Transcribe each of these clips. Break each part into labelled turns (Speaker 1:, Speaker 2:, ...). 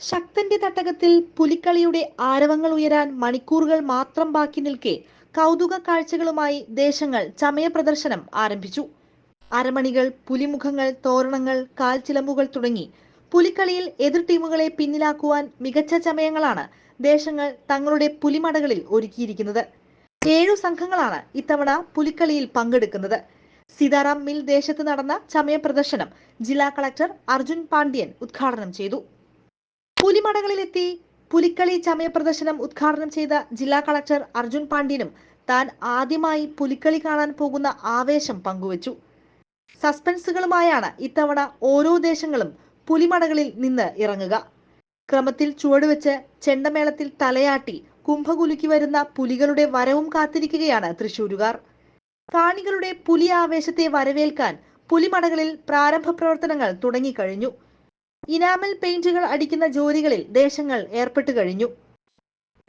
Speaker 1: ശക്തന്റെ തട്ടകത്തിൽ പുലിക്കളിയുടെ ആരവങ്ങൾ ഉയരാൻ മണിക്കൂറുകൾ മാത്രം ബാക്കി നിൽക്കെ കൗതുക കാഴ്ചകളുമായി ദേശങ്ങൾ ചമയ പ്രദർശനം ആരംഭിച്ചു. അരമണികൾ പുലിമുഖങ്ങൾ തോരണങ്ങൾ കാൽച്ചിലമ്പുകൾ തുടങ്ങി പുലിക്കളിയിൽ എതിർ ടീമുകളെ പിന്നിലാക്കുവാൻ മികച്ച ചമയങ്ങളാണ് ദേശങ്ങൾ തങ്ങളുടെ പുലിമടകളിൽ ഒരുക്കിയിരിക്കുന്നത്. ഏഴു സംഘങ്ങളാണ് ഇത്തവണ പുലിക്കളിയിൽ പങ്കെടുക്കുന്നത്. സീതാറാം മിൽ ദേശത്ത് നടന്ന ചമയ പ്രദർശനം ജില്ലാ കളക്ടർ അർജുൻ പാണ്ഡ്യൻ ഉദ്ഘാടനം ചെയ്തു. പുലിമടകളിലെത്തി പുലിക്കളി ചമയ പ്രദർശനം ഉദ്ഘാടനം ചെയ്ത ജില്ലാ കളക്ടർ അർജുൻ പാണ്ഡ്യനും താൻ ആദ്യമായി പുലിക്കളി കാണാൻ പോകുന്ന ആവേശം പങ്കുവച്ചു. സസ്പെൻസുകളുമായാണ് ഇത്തവണ ഓരോ ദേശങ്ങളും പുലിമടകളിൽ നിന്ന് ഇറങ്ങുക. ക്രമത്തിൽ ചുവടുവെച്ച് ചെണ്ടമേളത്തിൽ തലയാട്ടി കുംഭകുലുക്കി വരുന്ന പുലികളുടെ വരവും കാത്തിരിക്കുകയാണ് തൃശൂരുകാർ കാണികളുടെ പുലി ആവേശത്തെ വരവേൽക്കാൻ പുലിമടകളിൽ പ്രാരംഭ പ്രവർത്തനങ്ങൾ തുടങ്ങിക്കഴിഞ്ഞു. ഇനാമൽ പെയിന്റുകൾ അടിക്കുന്ന ജോലികളിൽ ദേശങ്ങൾ ഏർപ്പെട്ടു കഴിഞ്ഞു.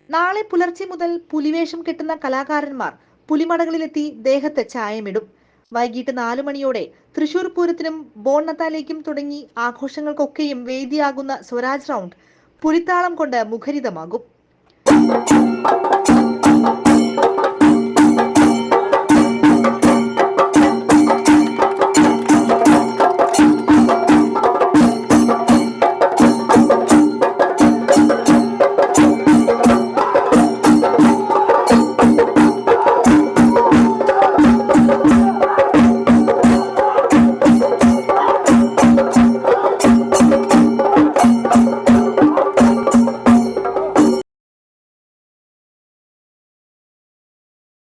Speaker 1: നാളെ പുലർച്ചെ മുതൽ പുലിവേഷം കെട്ടുന്ന കലാകാരന്മാർ പുലിമടകളിലെത്തി ദേഹത്ത് ചായമിടും. വൈകിട്ട് നാലു മണിയോടെ തൃശൂർ പൂരത്തിനും ബോണ്ണത്താലേക്കും തുടങ്ങി ആഘോഷങ്ങൾക്കൊക്കെയും വേദിയാകുന്ന സ്വരാജ് റൗണ്ട് പുലിത്താളം കൊണ്ട് മുഖരിതമാകും.